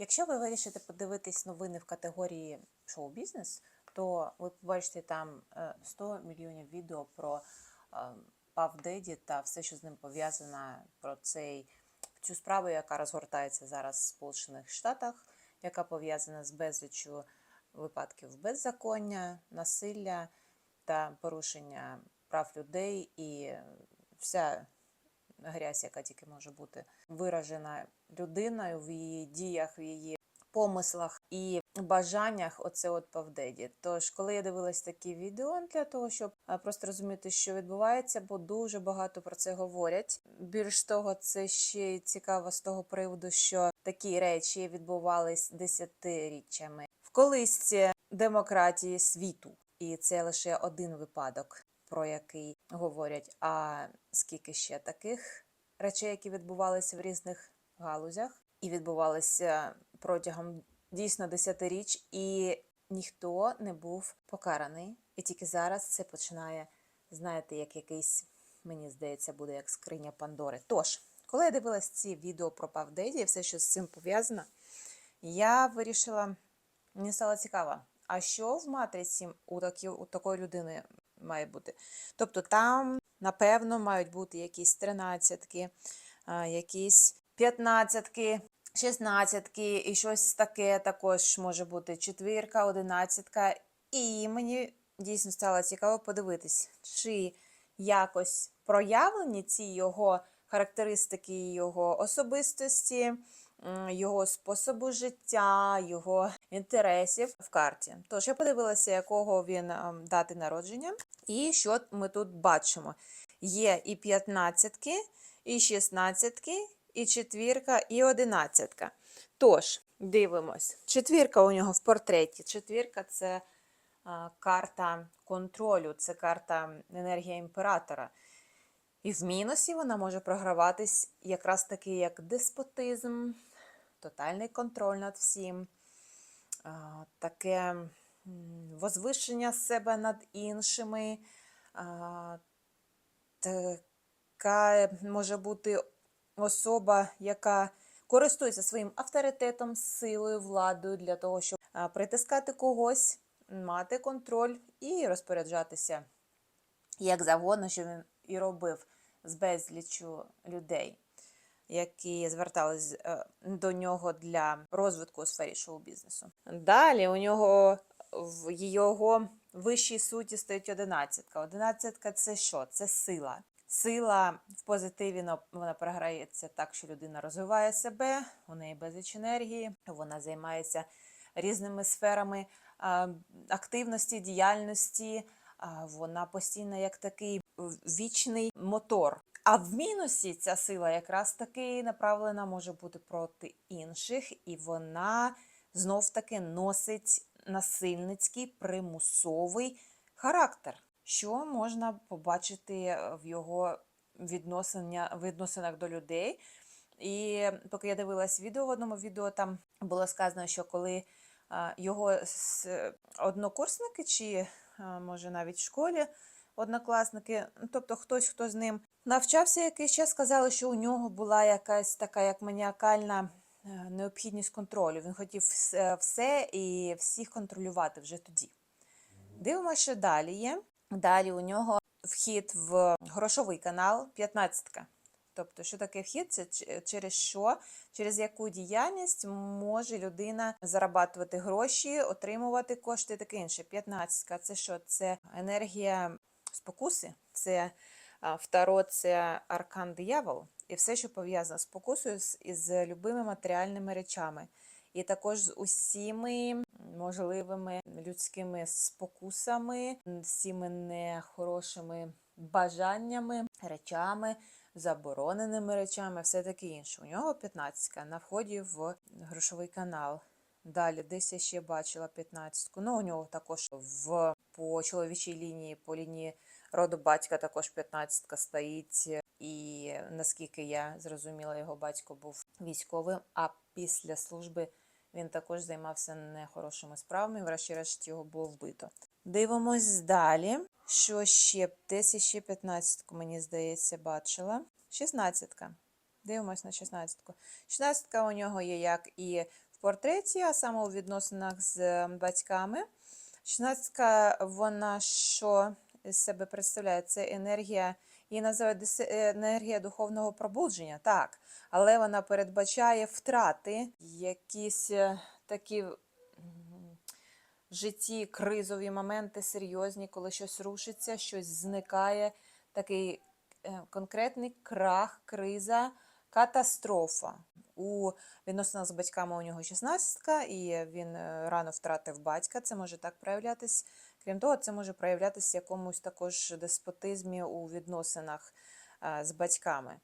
Якщо ви вирішите подивитись новини в категорії шоу-бізнес, то ви побачите там е, 100 мільйонів відео про е, Пав Деді та все, що з ним пов'язано, про цей цю справу, яка розгортається зараз в Сполучених Штатах, яка пов'язана з безліччю випадків беззаконня, насилля та порушення прав людей. І вся грязь, яка тільки може бути виражена людиною в її діях, в її помислах і бажаннях, оце от Павдеді. Тож, коли я дивилась такі відео для того, щоб просто розуміти, що відбувається, бо дуже багато про це говорять. Більш того, це ще цікаво з того приводу, що такі речі відбувались десятиріччями в колисці демократії світу, і це лише один випадок про який говорять. А скільки ще таких речей, які відбувалися в різних галузях, і відбувалися протягом дійсно десятиріч, і ніхто не був покараний. І тільки зараз це починає, знаєте, як якийсь, мені здається, буде як скриня Пандори. Тож, коли я дивилась ці відео про Павдеді і все, що з цим пов'язано, я вирішила, мені стало цікаво, а що в матриці у, такі, у такої людини має бути. Тобто там, напевно, мають бути якісь тринадцятки, якісь п'ятнадцятки, шістнадцятки і щось таке також може бути четвірка, одинадцятка. І мені дійсно стало цікаво подивитись, чи якось проявлені ці його характеристики, його особистості. Його способу життя, його інтересів в карті. Тож я подивилася, якого він ем, дати народження, і що ми тут бачимо. Є і п'ятнадцятки, і шістнадцятки, і четвірка, і одинадцятка. Тож, дивимось. Четвірка у нього в портреті. Четвірка це а, карта контролю, це карта енергія імператора. І в мінусі вона може програватись якраз таки як деспотизм, тотальний контроль над всім, таке м, возвишення себе над іншими. Така може бути особа, яка користується своїм авторитетом, силою, владою для того, щоб притискати когось, мати контроль і розпоряджатися як завгодно, що він і робив з безліччю людей, які звертались е, до нього для розвитку у сфері шоу-бізнесу. Далі у нього в його вищій суті стоїть одинадцятка. Одинадцятка це що? Це сила. Сила в позитиві вона програється так, що людина розвиває себе, у неї безліч енергії, вона займається різними сферами активності, діяльності. Вона постійно як такий вічний мотор. А в мінусі ця сила якраз таки направлена може бути проти інших, і вона знов таки носить насильницький примусовий характер, що можна побачити в його відносинах до людей. І поки я дивилась відео, в одному відео там було сказано, що коли його однокурсники, чи може навіть в школі однокласники, ну, тобто хтось, хто з ним навчався якийсь час, сказали, що у нього була якась така як маніакальна е, необхідність контролю. Він хотів все, все і всіх контролювати вже тоді. Дивимося, що далі є. Далі у нього вхід в грошовий канал 15. Тобто, що таке вхід? Це через що, через яку діяльність може людина зарабатувати гроші, отримувати кошти таке інше. 15 це що? Це енергія спокуси, це второ, це аркан диявол, і все, що пов'язано з спокусою, із любими матеріальними речами. І також з усіми можливими людськими спокусами, всіми нехорошими бажаннями, речами, забороненими речами, все таке інше. У нього 15 на вході в грошовий канал. Далі, десь я ще бачила 15 Ну, у нього також в по чоловічій лінії, по лінії роду батька також 15 стоїть. І наскільки я зрозуміла, його батько був військовим, а після служби він також займався нехорошими справами. Врешті-решт його було вбито. Дивимось далі. Що ще? Десь ще 15 мені здається, бачила. 16 Дивимось на 16-ку. 16 у нього є як і в портреті, а саме у відносинах з батьками. 16 вона що з себе представляє? Це енергія, її називають е, енергія духовного пробудження, так. Але вона передбачає втрати, якісь е, такі в житті кризові моменти серйозні, коли щось рушиться, щось зникає, такий е, конкретний крах, криза, катастрофа. У відносинах з батьками у нього 16 і він е, рано втратив батька. Це може так проявлятись. Крім того, це може проявлятися якомусь також деспотизмі у відносинах е, з батьками.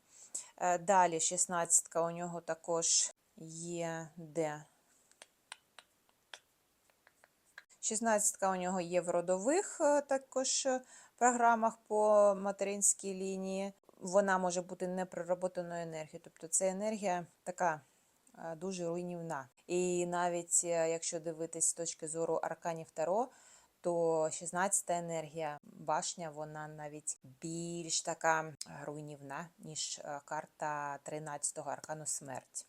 Е, Далі 16-ка у нього також є де. 16 у нього є в родових також програмах по материнській лінії. Вона може бути непроработаною енергією, тобто це енергія така е, дуже руйнівна. І навіть е, якщо дивитись з точки зору арканів Таро, то 16 енергія башня, вона навіть більш така руйнівна, ніж е, карта 13-го аркану смерть.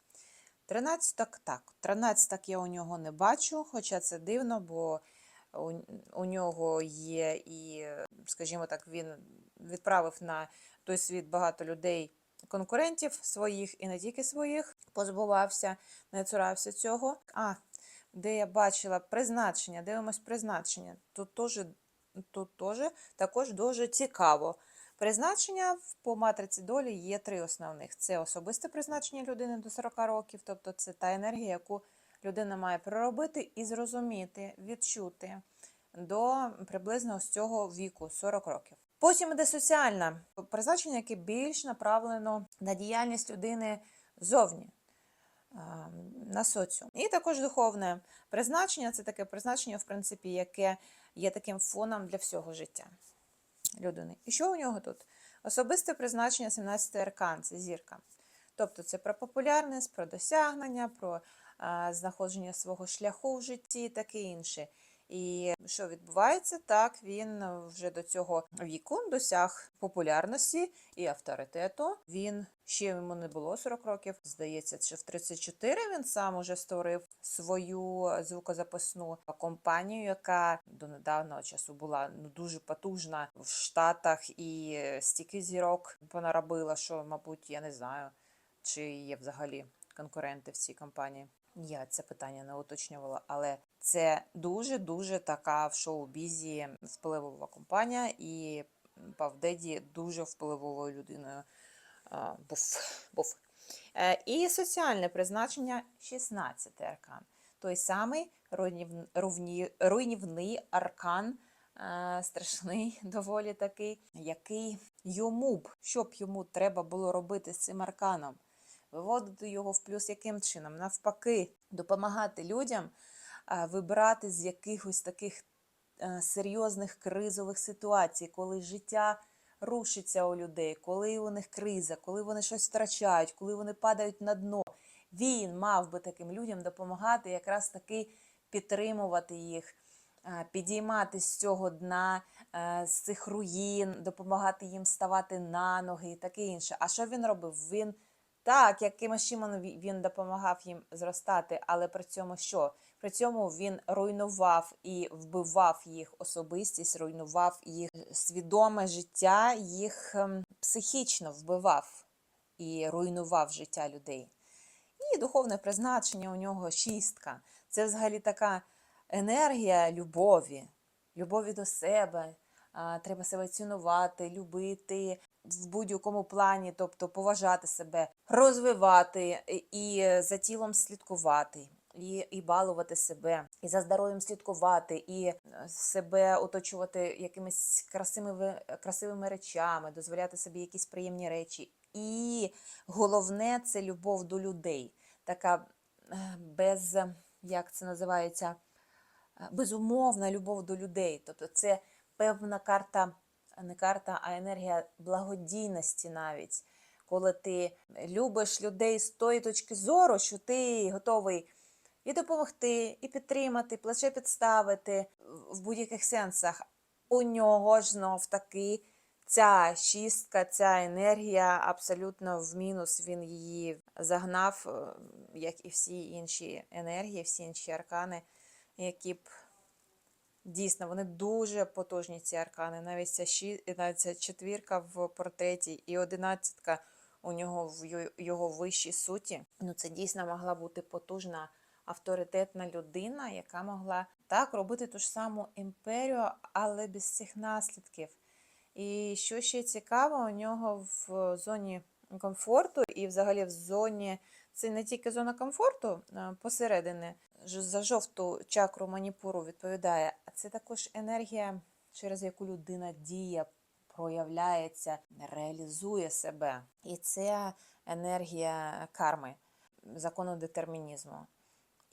13 так, 13 я у нього не бачу, хоча це дивно, бо у, нього є і, скажімо так, він відправив на той світ багато людей, конкурентів своїх і не тільки своїх, позбувався, не цурався цього. А, де я бачила призначення, дивимось призначення. Тут теж, тут теж також дуже цікаво. Призначення по матриці долі є три основних: це особисте призначення людини до 40 років, тобто це та енергія, яку людина має проробити і зрозуміти, відчути до приблизно з цього віку 40 років. Потім іде соціальне призначення, яке більш направлено на діяльність людини зовні на соціум. І також духовне призначення це таке призначення, в принципі, яке є таким фоном для всього життя людини. І що у нього тут? Особисте призначення 17 аркан це зірка. Тобто це про популярність, про досягнення, про знаходження свого шляху в житті, таке інше. І що відбувається? Так, він вже до цього віку досяг популярності і авторитету. Він ще йому не було 40 років. Здається, чи в 34 він сам уже створив свою звукозаписну компанію, яка до недавнього часу була ну дуже потужна в Штатах і стільки зірок понаробила, що, мабуть, я не знаю, чи є взагалі конкуренти в цій компанії. Я це питання не уточнювала, але це дуже-дуже така в шоу-бізі впливова компанія, і Павдеді дуже впливовою людиною був. був. Е, І соціальне призначення 16 аркан. Той самий руйнів- руйні- руйнівний аркан, е, страшний доволі такий, який йому б, що б йому треба було робити з цим арканом виводити його в плюс яким чином? Навпаки, допомагати людям вибирати з якихось таких е, серйозних кризових ситуацій, коли життя рушиться у людей, коли у них криза, коли вони щось втрачають, коли вони падають на дно. Він мав би таким людям допомагати, якраз таки підтримувати їх. Підіймати з цього дна, е, з цих руїн, допомагати їм ставати на ноги і таке інше. А що він робив? Він так, якимось чином він допомагав їм зростати, але при цьому що? При цьому він руйнував і вбивав їх особистість, руйнував їх свідоме життя, їх ем, психічно вбивав і руйнував життя людей. І духовне призначення у нього шістка. Це взагалі така енергія любові, любові до себе. Треба себе цінувати, любити в будь-якому плані, тобто поважати себе, розвивати і- і за тілом слідкувати. І, і балувати себе, і за здоров'ям слідкувати, і е, себе оточувати якимись красивими, красивими речами, дозволяти собі якісь приємні речі. І головне це любов до людей, така е, без, як це називається, е, безумовна любов до людей. Тобто це певна карта, не карта, а енергія благодійності навіть. Коли ти любиш людей з тої точки зору, що ти готовий і допомогти, і підтримати, плече підставити в будь-яких сенсах. У нього ж знов таки ця шістка, ця енергія абсолютно в мінус. Він її загнав, е, як і всі інші енергії, всі інші аркани, які б дійсно вони дуже потужні, ці аркани. Навіть ця, ші... навіть ця четвірка в портреті і одинадцятка у нього в його вищій суті. Ну, це дійсно могла бути потужна авторитетна людина, яка могла так робити ту ж саму імперію, але без цих наслідків. І що ще цікаво, у нього в зоні комфорту і взагалі в зоні, це не тільки зона комфорту ж- за жовту чакру маніпуру відповідає, а це також енергія, через яку людина діє, проявляється, реалізує себе. І це енергія карми, закону детермінізму.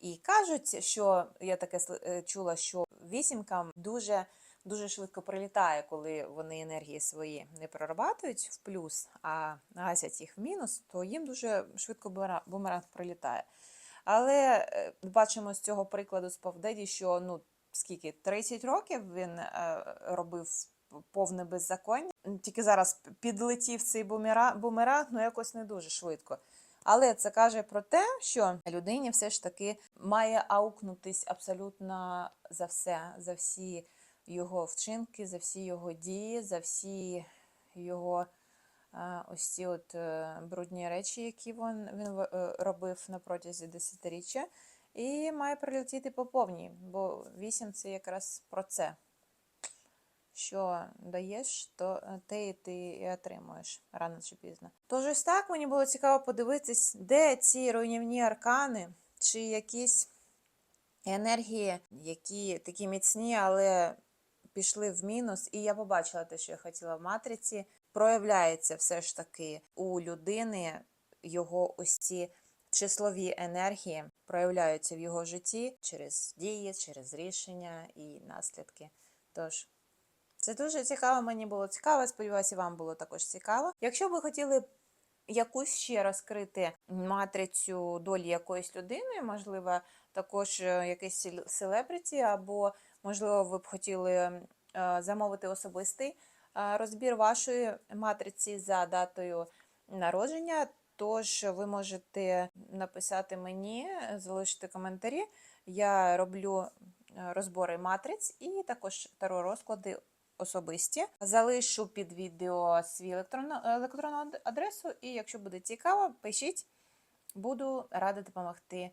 І кажуть, що я таке е, чула, що вісімкам дуже дуже швидко прилітає, коли вони енергії свої не прорабатують в плюс, а гасять їх в мінус, то їм дуже швидко бумера- бумеранг прилітає. Але е, бачимо з цього прикладу з Павдеді, що ну скільки 30 років він е, робив повне беззаконня. Тільки зараз підлетів цей бумера- бумеранг, ну якось не дуже швидко. Але це каже про те, що людині все ж таки має аукнутись абсолютно за все, за всі його вчинки, за всі його дії, за всі його ось ці от е, брудні речі, які він, він е, робив на протязі десятиріччя, і має прилетіти по повній, бо вісім це якраз про це. Що даєш, то е, те і ти і отримуєш рано чи пізно. Тож ось так мені було цікаво подивитись, де ці руйнівні аркани, чи якісь енергії, які такі міцні, але пішли в мінус. І я побачила те, що я хотіла в матриці. Проявляється все ж таки у людини його ось ці числові енергії проявляються в його житті через дії, через рішення і наслідки. Тож. Це дуже цікаво, мені було цікаво. Сподіваюся, вам було також цікаво. Якщо ви хотіли якусь ще розкрити матрицю долі якоїсь людини, можливо, також е, якийсь селебриті, або, можливо, ви б хотіли е, замовити особистий розбір вашої матриці за датою народження. Тож ви можете написати мені, залишити коментарі. Я роблю е, розбори матриць і також таро розклади особисті. Залишу під відео свій електронну, електронну адресу, і якщо буде цікаво, пишіть. Буду рада допомогти